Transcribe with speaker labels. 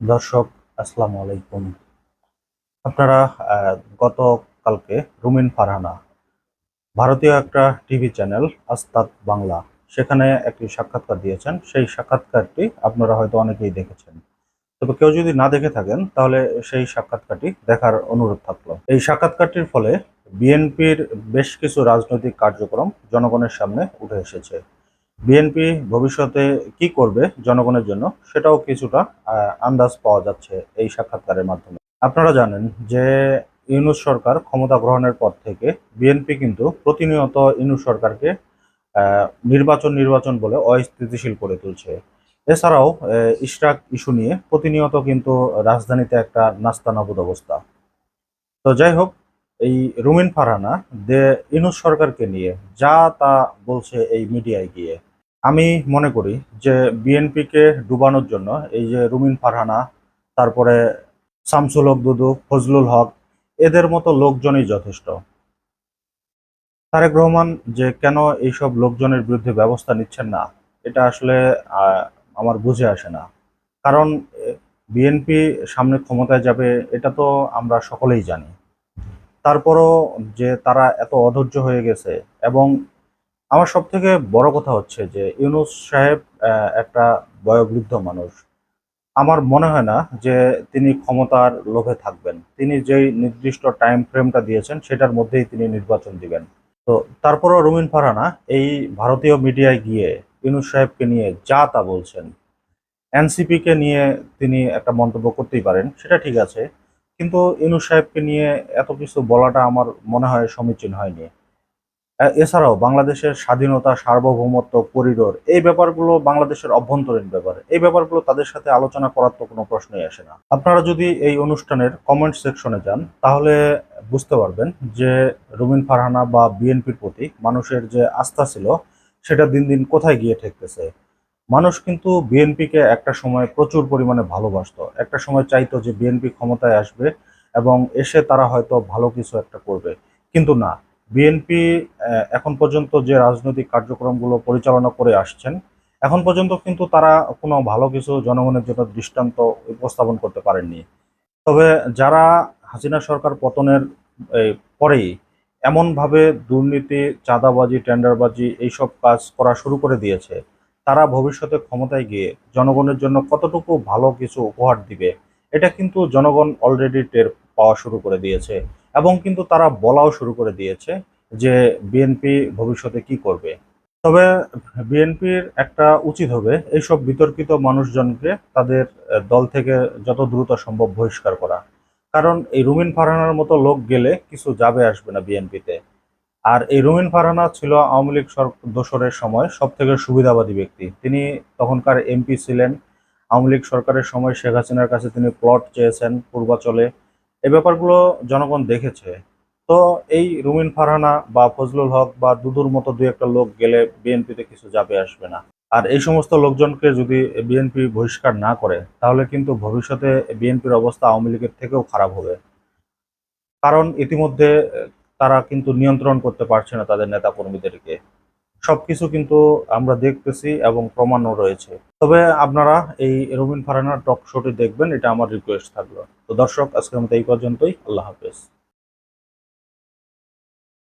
Speaker 1: দর্শক, আসসালামু আলাইকুম। আপনারা গতকালকে রুমিন ফারহানা, ভারতীয় একটা টিভি চ্যানেল, আস্তাদ বাংলা, সেখানে একটি সাক্ষাৎকার দিয়েছেন। সেই সাক্ষাৎকারটি আপনারা হয়তো অনেকেই দেখেছেন। তবে কেউ যদি না দেখে থাকেন, তাহলে সেই সাক্ষাৎকারটি দেখার অনুরোধ থাকল। এই সাক্ষাৎকারটির ফলে বিএনপির বেশ কিছু রাজনৈতিক কার্যক্রম জনগণের সামনে উঠে এসেছে। বিএনপি ভবিষ্যতে কি করবে জনগণের জন্য, সেটাও কিছুটা আন্দাজ পাওয়া যাচ্ছে এই সাক্ষাৎকারের মাধ্যমে। আপনারা জানেন যে ইউনুস সরকার ক্ষমতা গ্রহণের পর থেকে বিএনপি কিন্তু প্রতিনিয়ত ইউনুস সরকারকে নির্বাচন নির্বাচন বলে অস্থিতিশীল করে তুলছে। এছাড়াও ইশরাক ইস্যু নিয়ে প্রতিনিয়ত কিন্তু রাজধানীতে একটা নাস্তানাবুদ অবস্থা। তো যাই হোক, এই রুমিন ফারহানা দে ইনুস সরকারকে নিয়ে যা তা বলছে এই মিডিয়ায় গিয়ে আমি মনে করি যে বিএনপিকে ডুবানোর জন্য এই যে রুমিন ফারহানা, তারপরে শামসুল হক দুদু, ফজলুল হক, এদের মতো লোকজনই যথেষ্ট। তারেক রহমান যে কেন এইসব লোকজনের বিরুদ্ধে ব্যবস্থা নিচ্ছেন না, এটা আসলে আমার বুঝে আসে না। কারণ বিএনপি সামনে ক্ষমতায় যাবে, এটা তো আমরা সকলেই জানি। তারপরও যে তারা এত অধৈর্য হয়ে গেছে এবং আমার সব থেকে বড় কথা হচ্ছে যে ইউনুস সাহেব একটা বয়োবৃদ্ধ মানুষ। আমার মনে হয় না যে তিনি ক্ষমতার লোভে থাকবেন। তিনি যেই নির্দিষ্ট টাইম ফ্রেমটা দিয়েছেন, সেটার মধ্যেই তিনি নির্বাচন দিবেন। তো তারপরও রুমিন ফারহানা এই ভারতীয় মিডিয়ায় গিয়ে ইউনুস সাহেবকে নিয়ে যা তা বলছেন, এনসিপিকে নিয়ে তিনি একটা মন্তব্য করতেই পারেন, সেটা ঠিক আছে। কিন্তু ইনু সাহেবকে নিয়ে এত কিছু বলাটা আমার মনে হয় সমীচীন হয়নি। এছাড়াও বাংলাদেশের স্বাধীনতা, সার্বভৌমত্ব, করিডোর, এই ব্যাপারগুলো বাংলাদেশের অভ্যন্তরীণ ব্যাপার। এই ব্যাপারগুলো তাদের সাথে আলোচনা করার তো কোনো প্রশ্নই আসে না। আপনারা যদি এই অনুষ্ঠানের কমেন্ট সেকশনে যান, তাহলে বুঝতে পারবেন যে রুমিন ফারহানা বা বিএনপির প্রতি মানুষের যে আস্থা ছিল, সেটা দিন দিন কোথায় গিয়ে ঠেকতেছে। মানুষ কিন্তু বিএনপিকে একটা সময় প্রচুর পরিমাণে ভালোবাসতো। একটা সময় চাইতো যে বিএনপি ক্ষমতায় আসবে এবং এসে তারা হয়তো ভালো কিছু একটা করবে। কিন্তু না বিএনপি এখন পর্যন্ত যে রাজনৈতিক কার্যক্রমগুলো পরিচালনা করে আসছেন, এখন পর্যন্ত কিন্তু তারা কোনো ভালো কিছু জনগণের জন্য দৃষ্টান্ত উপস্থাপন করতে পারেননি। তবে যারা হাসিনা সরকার পতনের পরেই এমনভাবে দুর্নীতি, চাঁদাবাজি, টেন্ডারবাজি এইসব কাজ করা শুরু করে দিয়েছে, তারা ভবিষ্যতে ক্ষমতায় গিয়ে জনগণের জন্য কতটুকু ভালো কিছু উপহার দিবে, এটা কিন্তু জনগণ অলরেডি টের পাওয়া শুরু করে দিয়েছে। এবং কিন্তু তারা বলাও শুরু করে দিয়েছে যে বিএনপি ভবিষ্যতে কি করবে। তবে বিএনপির একটা উচিত হবে এইসব বিতর্কিত মানুষজনকে তাদের দল থেকে যত দ্রুত সম্ভব বহিষ্কার করা। কারণ এই রুমিন ফারহানার মতো লোক গেলে কিছু যাবে আসবে না বিএনপিতে আর এই রুমিন ফারহানা ছিল আওয়ামী লীগ সর- দোসরের সময় সব থেকে সুবিধাবাদী ব্যক্তি। তিনি তখনকার এমপি ছিলেন। আওয়ামী লীগ সরকারের সময় শেখ হাসিনার কাছে তিনি প্লট চেয়েছেন পূর্বাচলে। এই ব্যাপারগুলো জনগণ দেখেছে। তো এই রুমিন ফারহানা বা ফজলুল হক বা দুদুর মতো দু একটা লোক গেলে বিএনপিতে কিছু যাবে আসবে না। আর এই সমস্ত লোকজনকে যদি বিএনপি বহিষ্কার না করে, তাহলে কিন্তু ভবিষ্যতে বিএনপির অবস্থা আওয়ামী লীগের থেকেও খারাপ হবে। কারণ ইতিমধ্যে তারা কিন্তু নিয়ন্ত্রণ করতে পারছে না তাদের নেতা কর্মীদেরকে সবকিছু কিন্তু আমরা দেখতেছি এবং প্রমাণও রয়েছে। তবে আপনারা এই রবিন ফারানার টক শোটি দেখবেন, এটা আমার রিকোয়েস্ট থাকল। তো দর্শক, আজকের মতো এই পর্যন্তই। আল্লাহ হাফেজ।